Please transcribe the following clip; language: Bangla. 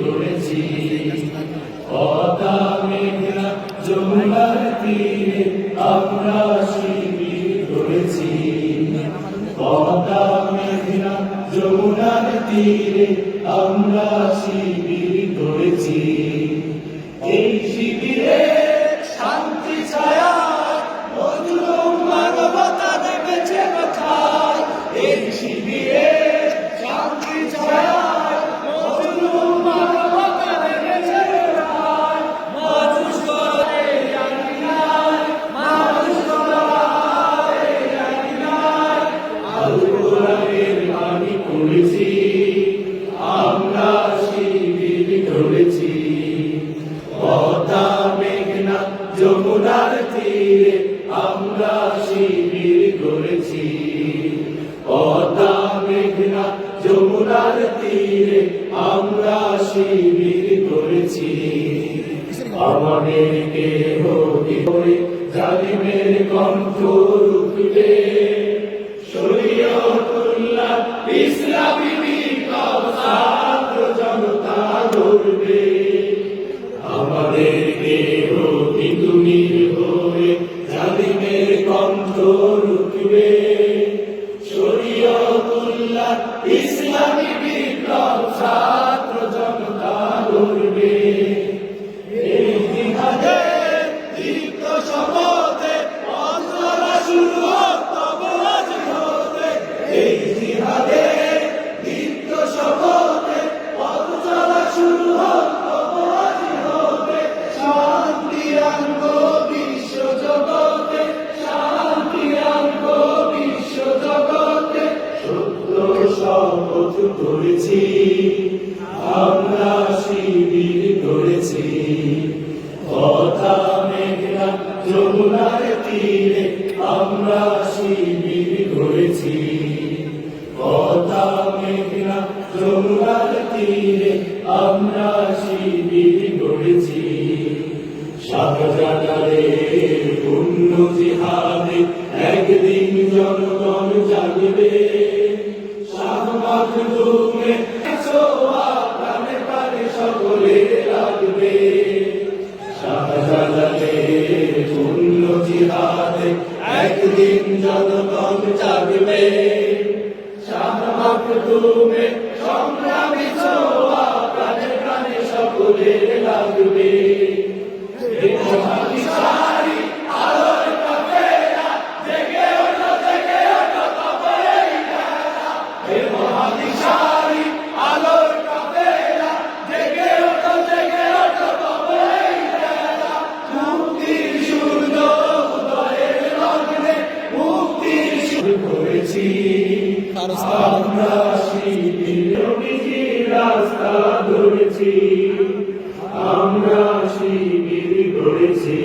করেছি পদা মেঘনা যমুনার তীরে আমরা শিবির করেছি পদা মেঘনা যমুনার তীরে এই শিবিরে শিবির মেঘনা যমুনার তীরে আমরা শিবির করেছি পদ্মা মেঘনা যমুনার তীরে আমরা শিবির করেছি আমাদের কেহ হয়ে জালিমের কণ্ঠ রুখবে? গড়বে আমাদের দেহ তুমি হয়ে জালিমের কণ্ঠ রুখবে। শরীয়তুল্লাহ ইসলামী করেছি, আমরা শিবির করেছি। কথা মেঘনা যমুনার তীরে আমরা শিবির করেছি। কথা মেঘনা যমুনার তীরে আমরা শিবির করেছি। শাহজালালের পুণ্য জিহাদে একদিন জনগণ জাগবে। ছোয়া প্রাণে প্রাণে সকলে লাগবে। শাহজালালের পুণ্য জিহাদে একদিন জনগণ জাগবে সংগ্রামী সকলে লাগবে এ আমরা শিবির রাস্তা ধরেছি আমরা শিবির করেছি